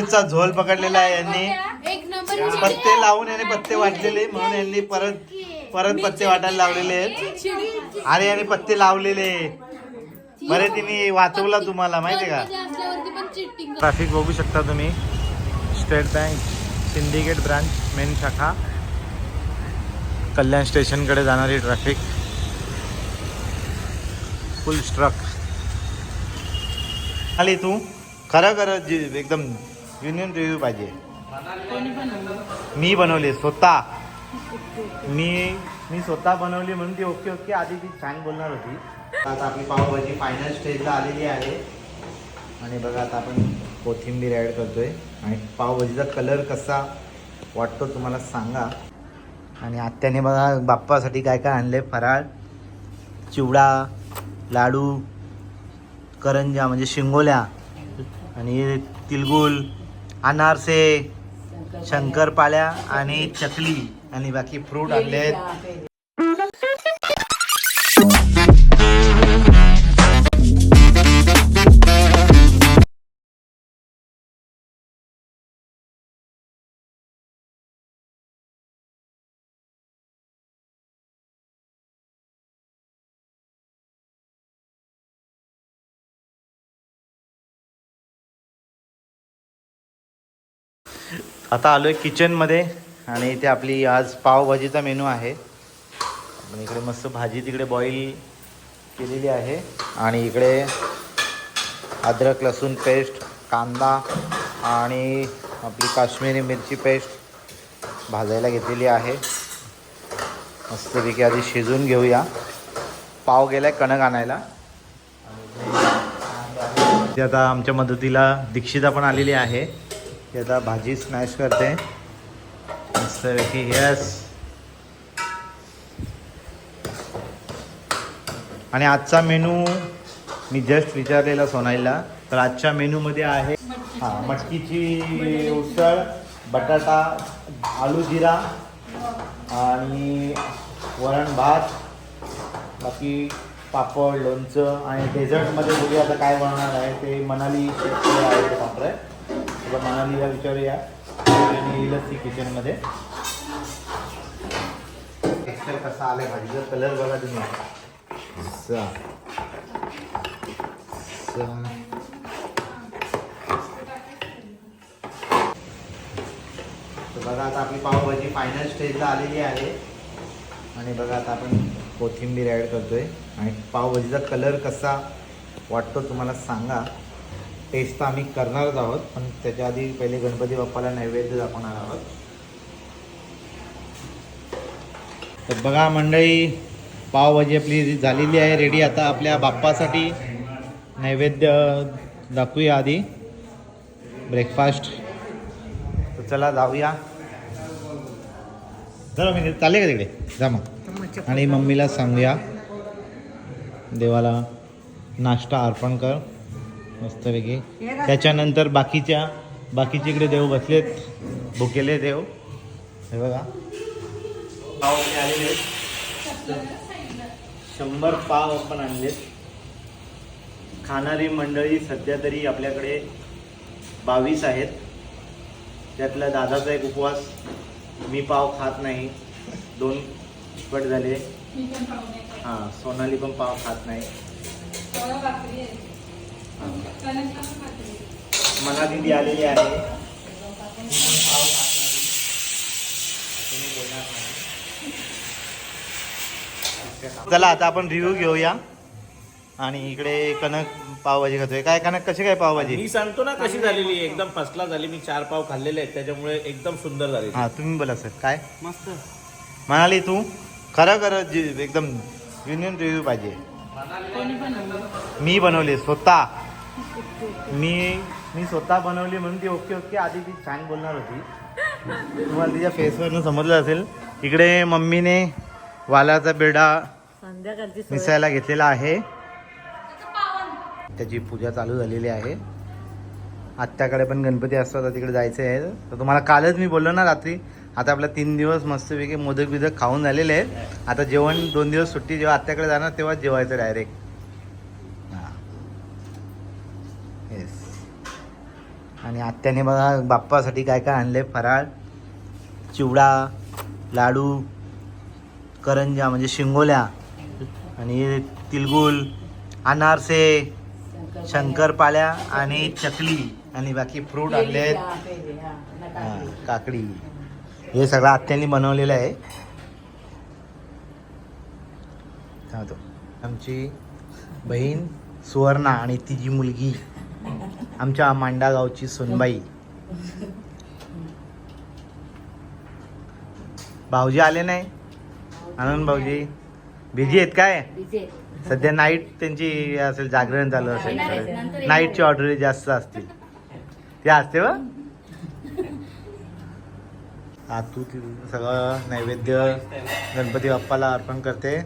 चा झोल पकडलेला आहे यांनी. पत्ते लावून याने पत्ते वाटलेले म्हणून यांनी परत परत पत्ते वाटायला लावलेले आहेत. आणि याने पत्ते लावलेले. बरे तिने वाचवला तुम्हाला माहितीये का? ट्रॅफिक बघू शकता तुम्ही. State Bank Syndicate branch main शाखा. कल्याण स्टेशनकडे जाणारी ट्रॅफिक. फुल स्ट्रक. आली तू. खरं खरं जी एकदम युनियन रिव्ह्यू पाहिजे. मी बनवली स्वतः. मी मी स्वतः बनवली म्हणून ती ओके ओके आधी ती छान बोलणार होती. आता आपली पावभाजी फायनल स्टेजला आलेली आहे. आणि बघा आता आपण कोथिंबीर ॲड करतोय. आणि पावभाजीचा कलर कसा वाटतो तुम्हाला सांगा. आणि आत्याने बघा बाप्पासाठी काय काय आणले फराळ चिवडा लाडू करंजा म्हणजे शिंगोल्या. आणि तिलगुल अनारसे शंकरपाळ्या आणि चकली. आणि बाकी फ्रूट आणले आहेत आता आलो आहे किचनमध्ये आणि इथे आपली आज पावभाजीचा मेनू आहे. आपण इकडे मस्त भाजी तिकडे बॉईल केलेली आहे. आणि इकडे अद्रक लसूण पेस्ट कांदा आणि आपली काश्मीरी मिरची पेस्ट भाजायला घेतलेली आहे. मस्तपैकी आधी शिजून घेऊया. पाव गेलाय कणक आणायला. ते आता आमच्या मदतीला दीक्षिता पण आलेली आहे. की आता भाजी स्मॅश करते मस्तपैकी यस आणि आजचा मेनू मी जस्ट विचारलेला सोनाईला तर आजच्या मेनूमध्ये आहे हां मटकीची उसळ बटाटा आलू जिरा आणि वरण भात बाकी पापड लोणचं आणि डेझर्टमध्ये बघूया आता काय बनवणार आहे ते मनाली आहे ते पापड आहे किंवा मनालीला विचारूया. आणि येईलच किचनमध्ये टेक्स्चर कसा आलाय भाजीचा कलर बघा तुम्ही. असा. बघा आता आपली पावभाजी फायनल स्टेजला आलेली आहे. आणि बघा आता आपण कोथिंबीर ॲड करतोय. आणि पावभाजीचा कलर कसा वाटतो तुम्हाला सांगा. टेस्ट तर आम्ही करणारच आहोत पण त्याच्या आधी पहिले गणपती बाप्पाला नैवेद्य दाखवणार आहोत. तर बघा मंडळी पावभाजी आपली झालेली आहे रेडी आता आपल्या बाप्पासाठी नैवेद्य दाखवूया आधी. ब्रेकफास्ट तर चला जाऊया. जरा मी चालले का तिकडे? जा मग. आणि मम्मीला सांगूया. देवाला नाश्ता अर्पण कर. मस्तपैकी. त्याच्यानंतर बाकीच्या बाकीचे इकडे देव बसलेत. भुकेले देव. हे बघा. पाव आलेले. शंभर पाव आपण आणलेत. खाणारी मंडळी सध्या तरी आपल्याकडे बावीस आहेत. त्यातला दादाचा एक उपवास मी पाव खात नाही. दोन पट झाले. हां सोनाली पण पाव खात नाही. मना दिदी आलेली आहे. चला आता आपण रिव्ह्यू घेऊया. आणि इकडे कणक पावभाजी खातोय. काय कणक कशी काय पावभाजी? मी सांगतो ना कशी झालेली. एकदम फर्स्ट क्लास झाली. मी चार पाव खाल्लेले आहेत. त्याच्यामुळे एकदम सुंदर झाली हा तुम्ही बोला सर काय? मस्त. म्हणाली तू? खरं खरं जी एकदम युनियन रिव्ह्यू पाहिजे. मी बनवली स्वतः. मी मी स्वतः बनवली म्हणून ती ओके ओके आधी ती छान बोलणार होती. तुम्हाला तिच्या फेसवरनं समजलं असेल. इकडे मम्मीने वालाचा बेडा मिसायला घेतलेला आहे. त्याची पूजा चालू झालेली आहे. आत्याकडे पण गणपती असतो आता तिकडे जायचं आहे तर तुम्हाला कालच मी बोललो ना रात्री. आता आपला तीन दिवस मस्तपैकी मोदक बिदक खाऊन झालेले आहेत. आता जेवण दोन दिवस सुट्टी जेव्हा आत्याकडे जाणार तेव्हा जेवायचं डायरेक्ट हां येस आणि आत्याने बघा बाप्पासाठी काय काय आणले? फराळ चिवडा लाडू करंजा म्हणजे शिंगोल्या आणि तिलगुल अनारसे शंकरपाळ्या आणि चकली आणि बाकी फ्रूट आणले आहेत. काकडी. हे सगळं आत्यांनी बनवलेलं आहे. थांबतो. आमची बहीण सुवर्णा आणि तिची मुलगी. आमच्या मांडा गावची सोनबाई. भाऊजी आले नाही? आनंद भाऊजी. बिझी आहेत काय? सध्या नाईट त्यांची असेल जागरण चालू असेल. नाईटची ऑर्डर जास्त असतील ते असते व आतू ती सगळं नैवेद्य गणपती बाप्पाला अर्पण करते.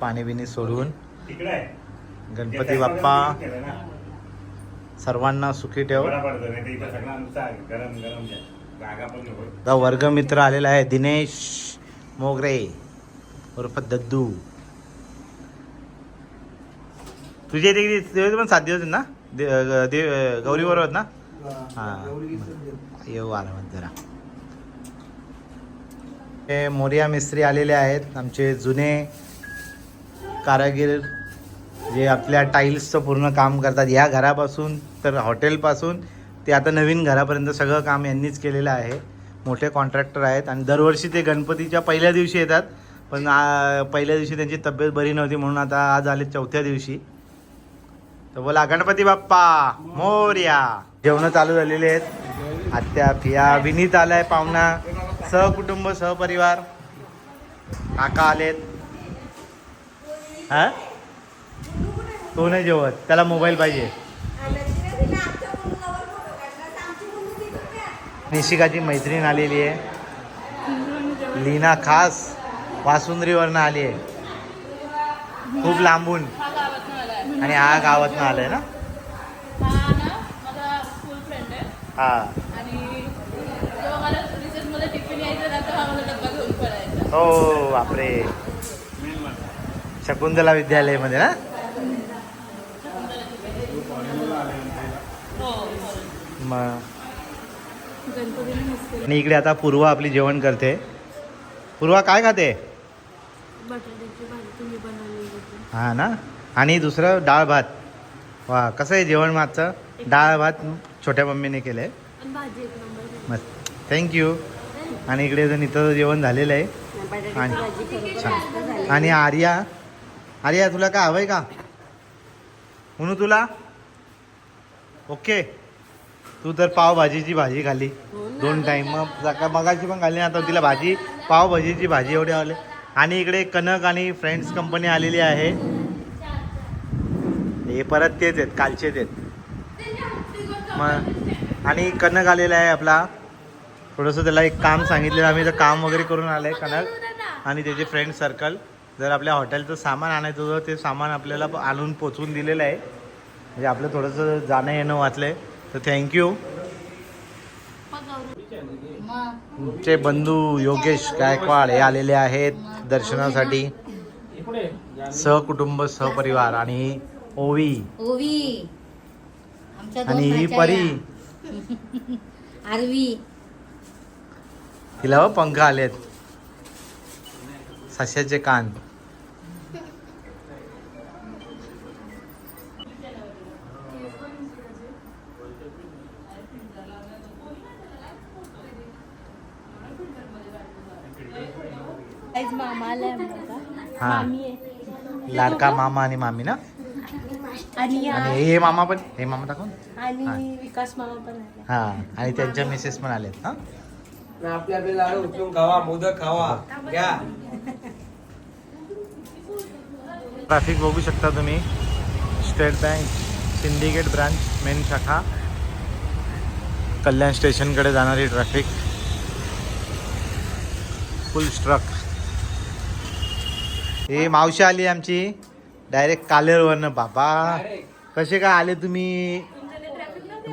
पाणी बिणी सोडून. गणपती बाप्पा. सर्वांना सुखी ठेव. आता वर्गमित्र आलेला आहे दिनेश मोगरे उर्फ दद्दू. तुझे किती- पण सात दिवस आहेत ना? दे- ग- दे- गौरी बरोबर ना? हा येऊ आरामात जरा. हे मोरिया मिस्त्री आलेले आहेत आमचे जुने कारागीर जे आपल्या टाईल्सचं पूर्ण काम करतात. या घरापासून तर हॉटेलपासून ते आता नवीन घरापर्यंत सगळं काम यांनीच केलेलं आहे. मोठे कॉन्ट्रॅक्टर आहेत आणि दरवर्षी ते गणपतीच्या पहिल्या दिवशी येतात. पण पहिल्या दिवशी त्यांची तब्येत बरी नव्हती म्हणून आता आज आले चौथ्या दिवशी. तर बोला गणपती बाप्पा मोर्या. जेवण चालू झालेले आहेत. आत्या फिया विनीत आलाय पाहुणा. सहकुटुंब सहपरिवार. काका आलेत. हा? तो नाही जेवत त्याला मोबाईल पाहिजे. निशिकाची मैत्रीण आलेली आहे. लीना खास वासुंद्रीवरनं आली आहे. खूप लांबून. आणि हा गावातनं आलाय ना? हो बापरे. शकुंतला विद्यालयमध्ये ना हो मग गणपतीने मस्त आणि इकडे आता पूर्वा आपली जेवण करते. पूर्वा काय खाते? हा ना? आणि दुसरं डाळ भात. वा कसं आहे जेवण मागचं? डाळ भात छोट्या मम्मीने केलं. आहे मस्त थँक्यू आणि इकडे जर इथं जेवण झालेलं आहे. आणि छान. आणि आर्या. आर्या तुला काय हवंय का? म्हणू तुला? ओके. तू तर पावभाजीची भाजी खाल्ली. दोन टाइम मग सकाळ मगाची पण खाल्ली आता तिला भाजी पावभाजीची भाजी एवढी आवडली. आणि इकडे कनक आणि फ्रेंड्स कंपनी आलेली आहे. हे परत तेच आहेत कालचेच आहेत. मग आणि कनक आलेला आहे आपला. थोडंसं त्याला एक काम सांगितलेलं आम्ही तर काम वगैरे करून आलं आहे कनक. आणि त्याचे फ्रेंड सर्कल जर आपल्या हॉटेलचं सामान आणायचं होतं ते सामान आपल्याला आणून पोचवून दिलेलं आहे. म्हणजे आपलं थोडंसं जाणं येणं वाचलं आहे तर थँक्यू तुमचे बंधू योगेश गायकवाड हे आलेले आहेत दर्शनासाठी. सहकुटुंब सहपरिवार आणि ओवी. ओवी. आणि ही परी. आरवी. तिला व पंख आलेत. सश्याचे कान. आज मामा आलाय आमचा. हा. मामी आहे. लाडका मामा आणि मामी ना? आणि आणि हे मामा पण हे मामा दाखव आणि विकास मामा पण आला. हा. आणि त्यांच्या मिसेस पण आलेत हा? आपल्या आपले लाडू उचलून खावा मोदक खावा. घ्या. ट्रॅफिक बघू शकता तुम्ही. State Bank Syndicate branch main शाखा. कल्याण स्टेशनकडे जाणारी ट्रॅफिक. फुल स्ट्रक. हे मावशी आली आमची. डायरेक्ट कालेरवरनं. बाबा कसे काय आले तुम्ही?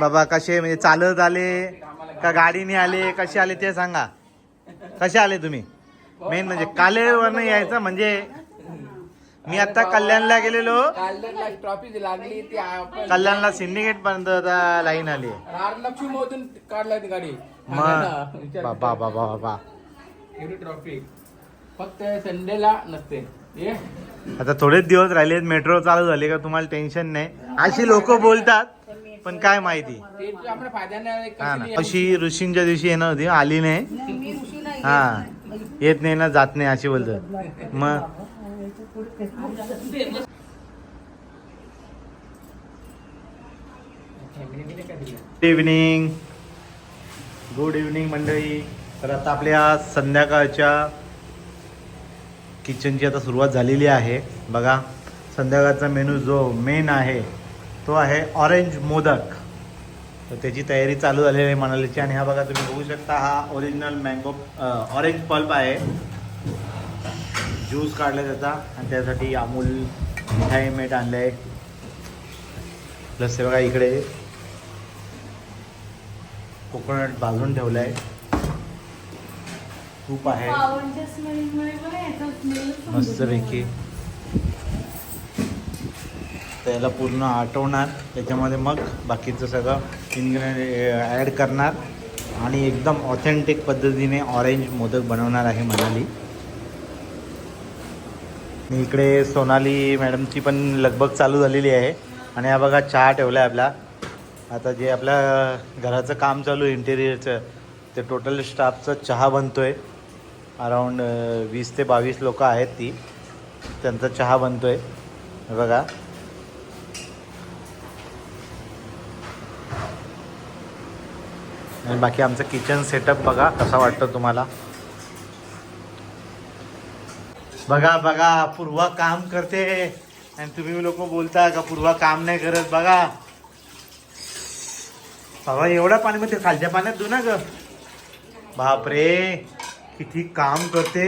बाबा कसे म्हणजे चालत आले का गाडीने आले? कसे आले ते सांगा. कसे आले तुम्ही? मेन म्हणजे कालेरवरनं यायचं म्हणजे मी आता कल्याणला गेलेलो. कल्याणला सिंडिकेट पर्यंत आता लाईन आली. बाबा बाबा बाबा. ट्रॉफी फक्त संडेला नसते. आता थोडेच दिवस राहिले मेट्रो चालू झाले का तुम्हाला टेन्शन नाही. अशी लोक बोलतात पण काय माहिती. हा ना अशी ऋषींच्या दिवशी येणार होती आली नाही. हा येत नाही ना जात नाही अशी बोलतात. मग? गुड इव्हनिंग गुड इव्हनिंग मंडळी. तर आता आपल्या संध्याकाळच्या किचनची आता सुरुवात झालेली आहे. बघा संध्याकाळचा मेनू जो मेन आहे तो आहे ऑरेंज मोदक. तर त्याची तयारी चालू झालेली आहे मनालीची आणि हा बघा तुम्ही बघू शकता हा ओरिजिनल मँगो ऑरेंज पल्प आहे. ज्यूस काढला त्याचा आणि त्यासाठी अमूल मिठाई मीठ आणलं आहे प्लस हे बघा इकडे कोकोनट भाजून ठेवलं आहे तूप आहे. मस्तपैकी. त्याला पूर्ण आटवणार त्याच्यामध्ये मग बाकीचं सगळं इन्ग्रेडियंट ॲड करणार. आणि एकदम ऑथेंटिक पद्धतीने ऑरेंज मोदक बनवणार आहे आणि इकडे सोनाली मॅडमची पण लगबग चालू झालेली आहे. आणि हा बघा चहा ठेवला आहे आपला. आता जे आपल्या घराचं काम चालू आहे इंटेरियरचं ते टोटल स्टाफचं चहा बनतोय. अराऊंड वीस ते बावीस लोकं आहेत ती. त्यांचा चहा बनतो आहे बघा. आणि बाकी आमचं किचन सेटअप बघा कसा वाटतो तुम्हाला. बघा बघा पूर्वा काम करते. आणि तुम्ही लोक बोलता का पूर्वा काम नाही करत? बघा. बाबा एवढा पाणी मध्ये खालच्या पाण्यात धु ना ग बापरे. किती काम करते.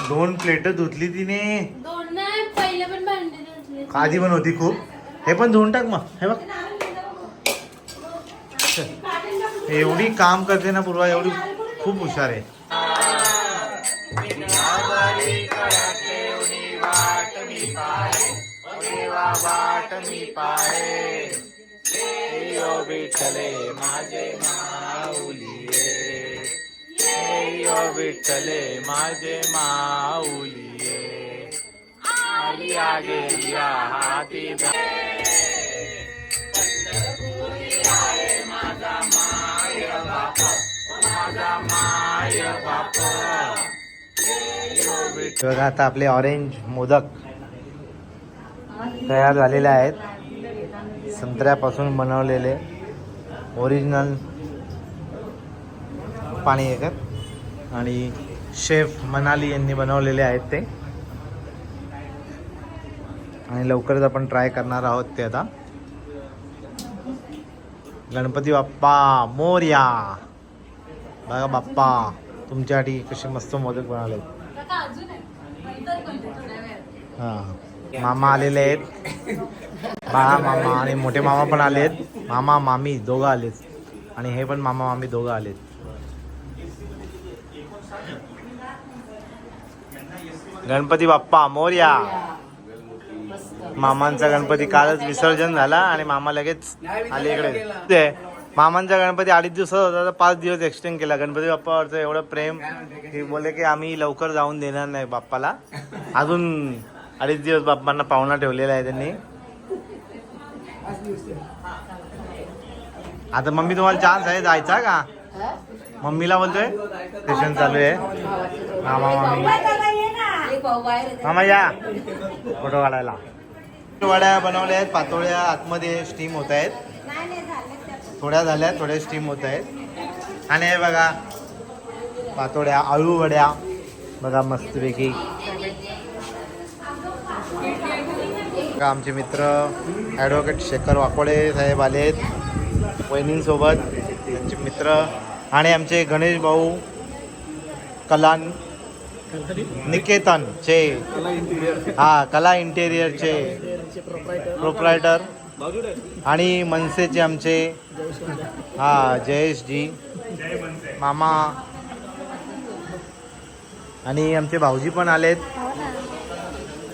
दोन प्लेट धुतली तिने. दोन नाही पहिले पण भांडे धुतले. आधी पण होती खूप. हे पण धुवून टाक मग. हे बघ. एवढी काम करते ना पूर्वा एवढी खूप हुशार आहे. माझे माऊलिये विठ्ठले माझे माऊलिये. आलिया गेलिया हाती बघा आता आपले ऑरेंज मोदक तयार झालेले आहेत. संत्र्यापासून बनवलेले. ओरिजिनल पाणी एकत आणि शेफ मनाली यांनी बनवलेले आहेत ते. आणि लवकरच आपण ट्राय करणार आहोत ते आता. गणपती बाप्पा मोर्या. बघा बाप्पा तुमच्यासाठी कसे मस्त मोदक बनवले काका हा. मामा आलेले आहेत. बाळा मामा आणि मोठे मामा पण आलेत. मामा मामी दोघं आलेत. आणि हे पण मामा मामी दोघं आलेत. गणपती बाप्पा मोर्या. मामांचा गणपती कालच विसर्जन झाला आणि मामा लगेच आले इकडे. ते मामांचा गणपती अडीच दिवसात होता तर पाच दिवस एक्सटेंड केला. गणपती बाप्पावरचं एवढं प्रेम की बोलले की आम्ही लवकर जाऊन देणार नाही बाप्पाला. अजून अडीच दिवस बाप्पांना पाहुणा ठेवलेला आहे त्यांनी. आता मम्मी तुम्हाला चान्स आहे जायचा का? मम्मीला बोलतोय? स्टेशन चालू आहे. मामा मामी. मामा या. फोटो काढायला. वड्या बनवल्या आहेत पातोळ्या आतमध्ये स्टीम होत आहेत. थोड्या झाल्या थोड्या स्टीम होत आहेत. आणि हे बघा पातोळ्या आळू वड्या. बघा मस्तपैकी. आमचे मित्र ॲडव्होकेट शेखर वाकोडे साहेब आले आहेत वहिनींसोबत. त्यांचे मित्र आणि आमचे गणेश भाऊ कलान. निकेतन निकेतनचे हा कला इंटेरियरचे प्रोप्रायटर आणि मनसेचे आमचे. हा जयेश जी मामा. आणि आमचे भाऊजी पण आलेत.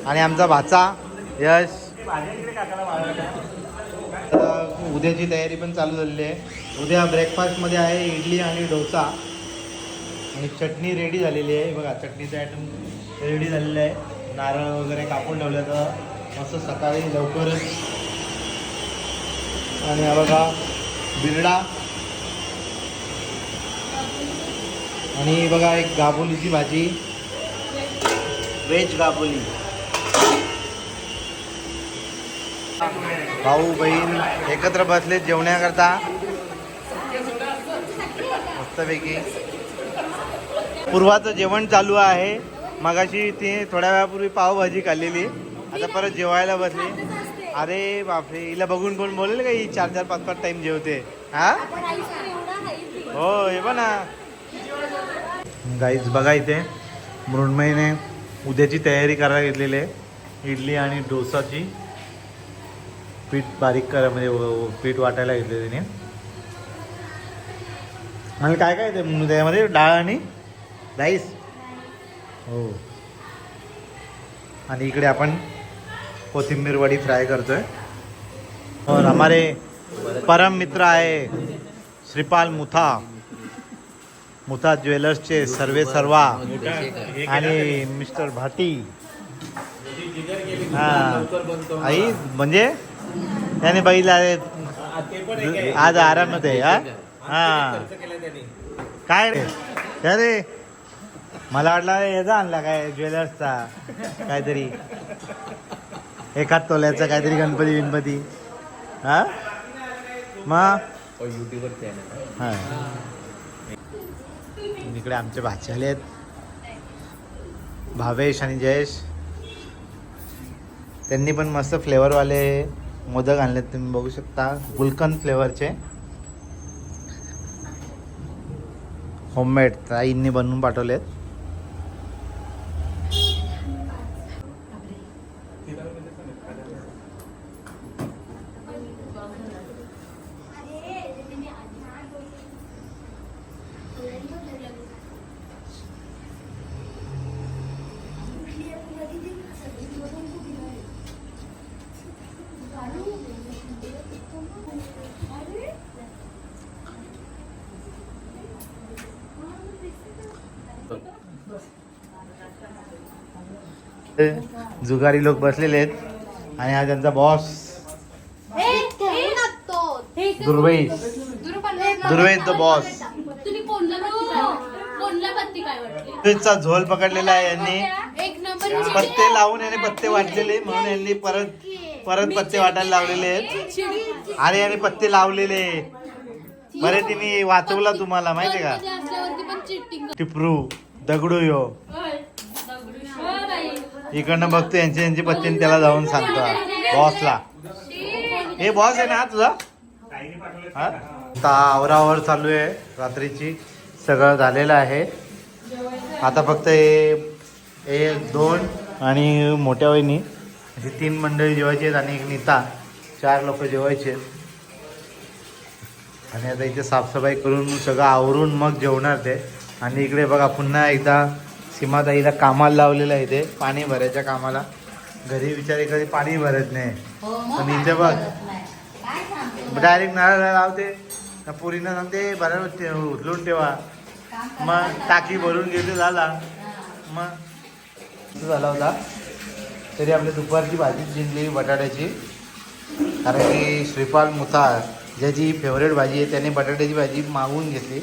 आणि आमचा भाचा यश. उद्याची तयारी पण चालू झालेली आहे. उद्या ब्रेकफास्टमध्ये आहे इडली आणि डोसा. आणि चटणी रेडी झालेली आहे. बघा चटणीचं आयटम रेडी झालेलं आहे. नारळ वगैरे कापून ठेवलं तर मस्त सकाळी लवकरच. आणि हा बघा बिरडा. आणि बघा एक गाबोलीची भाजी. व्हेज गाबोली. भाऊ बहीण एकत्र बसले जेवण्याकरता. मस्तपैकी. पूर्वाचं जेवण चालू आहे. मगाशी ती थोड्या वेळापूर्वी पावभाजी खाल्लेली. आता परत जेवायला बसली. अरे बापरे हिला बघून बोलून बोलेल का ही चार चार पाच पाच टाइम जेवते? हा? हो हे पण गाईज बघा इथे मृण्मयीने उद्याची तयारी करायला घेतलेली आहे. इडली आणि डोसाची पीठ बारीक करा म्हणजे पीठ वाटायला घेतले तिने. आणि काय काय ते मग त्यामध्ये डाळ आणि राईस हो. आणि इकडे आपण कोथिंबीर वडी फ्राय करतोय. और हमारे परम मित्र आहे श्रीपाल मुथा. मुथा ज्वेलर्सचे सर्वे सर्वा आणि मिस्टर भाटी. हां. आई म्हणजे? त्याने बघितलं अरे आज आरामात आहे हा? हा. काय रे? अरे मला वाटलं याचा आणला काय? ज्वेलर्सचा. काहीतरी. एखाद तोल्याचा काहीतरी गणपती बिनपती हा? मग? हा इकडे आमचे भाचे आले आहेत. भावेश आणि जयेश. त्यांनी पण मस्त फ्लेवरवाले मोदक आणलेत तुम्ही बघू शकता. गुलकंद फ्लेवरचे. होममेड ताईंनी बनवून पाठवलेत. जुगारी लोक बसलेले आहेत आणि हा त्यांचा boss Durvesh. Durvesh the boss दुर्वेशचा झोल पकडलेला आहे यांनी. एक नंबर पत्ते लावून याने पत्ते वाटलेले म्हणून यांनी परत परत पत्ते वाटायला लावलेले आहेत. आणि याने पत्ते लावलेले बरे तिने वाचवला तुम्हाला माहितीये का? असल्यावरती पण चिटिंग टिपरू दगडू यो इकडनं बघतो यांची यांची पत्नी त्याला जाऊन सांगतो. बॉसला. हे बॉस आहे ना तुझा? हा? आता आवरावर चालू आहे रात्रीची. सगळं झालेलं आहे. आता फक्त हे एक दोन आणि मोठ्या वहिनी. अशी तीन मंडळी जेवायची आहेत आणि एक नीता. चार लोक जेवायचे आहेत. आणि आता इथे साफसफाई करून सगळं आवरून मग जेवणार ते. आणि इकडे बघा पुन्हा एकदा सीमाताईला कामाला लावलेलं आहे इथे पाणी भरायच्या कामाला. घरी बिचारी कधी पाणी भरत नाही. हो पण इथे बघ. डायरेक्ट नारळ लावते. पोरीनं सांगते ते उचलून ठेवा. मग टाकी भरून घेते झाला. मग झाला होता. तरी आपली दुपारची भाजी जिंकली बटाट्याची. कारण की श्रीपाल मुथार ज्याची फेवरेट भाजी आहे त्याने बटाट्याची भाजी मागवून घेतली.